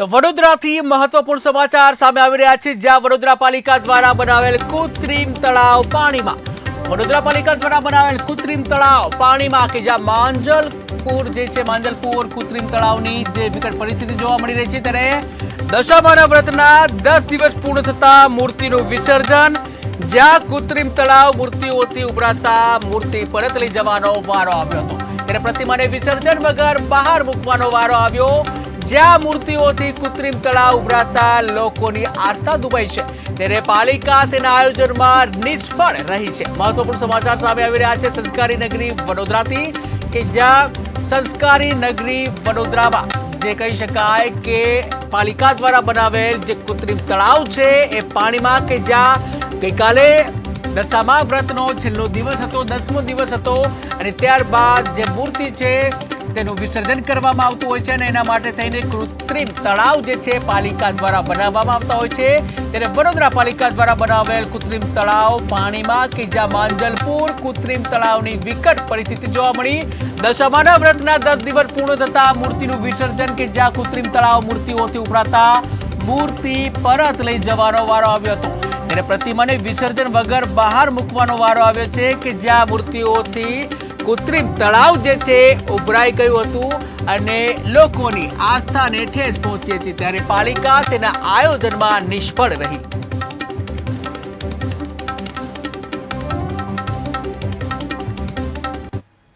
તો વડોદરાથી મહત્વપૂર્ણ સમાચાર સામે આવી રહ્યા છે. જ્યાં વડોદરા પાલિકા દ્વારા બનાવેલ કૃત્રિમ તળાવ પાણીમાં. વડોદરા પાલિકા દ્વારા બનાવેલ કૃત્રિમ તળાવ પાણીમાં કે જ્યાં માંજલપુર જે છે માંજલપુર કૃત્રિમ તળાવની જે વિકટ પરિસ્થિતિ જોવા મળી રહી છે ત્યારે દશામાના વ્રતના દસ દિવસ પૂર્ણ થતા મૂર્તિનું વિસર્જન. જ્યાં કૃત્રિમ તળાવ મૂર્તિઓથી ઉભરાતા મૂર્તિ પરત લઈ જવાનો વારો આવ્યો હતો. ત્યારે પ્રતિમાને વિસર્જન વગર બહાર મૂકવાનો વારો આવ્યો. જ્યાં મૂર્તિઓથી કૃત્રિમ તળાવ ઉભરાતા લોકોની આસ્થા દુભાઈ છે. ત્યારે પાલિકા તેના આયોજનમાં નિષ્ફળ રહી છે. મહત્વપૂર્ણ સમાચાર સામે આવી રહ્યા છે સંસ્કારી નગરી વડોદરાથી, કે જ્યાં સંસ્કારી નગરી વડોદરામાં, જે કહી શકાય કે પાલિકા દ્વારા બનાવેલ જે કૃત્રિમ તળાવ છે, એ પાણીમાં, કે જ્યાં ગઈકાલે દશામા વ્રતનો છેલ્લો દિવસ હતો, દસમો દિવસ હતો અને ત્યારબાદ જે મૂર્તિ છે તેનું વિસર્જન કરવામાં આવતું હોય છે અને એના માટે થઈને કૃત્રિમ તળાવ જે છે પાલિકા દ્વારા બનાવવામાં આવતા હોય છે. ત્યારે વડોદરા પાલિકા દ્વારા બનાવેલ કૃત્રિમ તળાવ પાણીમાં કે જ્યાં માંજલપુર કૃત્રિમ તળાવની વિકટ પરિસ્થિતિ જોવા મળી. દશામાના વ્રતના દસ દિવસ પૂર્ણ થતા મૂર્તિનું વિસર્જન કે જ્યાં કૃત્રિમ તળાવ મૂર્તિઓથી ઉભરાતા મૂર્તિ પરત લઈ જવાનો વારો આવ્યો હતો. ત્યારે પ્રતિમાને વિસર્જન વગર બહાર મૂકવાનો વારો આવ્યો છે કે જ્યાં મૂર્તિઓથી કૃત્રિમ તળાવ જે છે, ઉભરાઈ ગયું હતું અને લોકોની આસ્થાને ઠેસ પહોંચી હતી. ત્યારે પાલિકા તેના આયોજનમાં નિષ્ફળ રહી.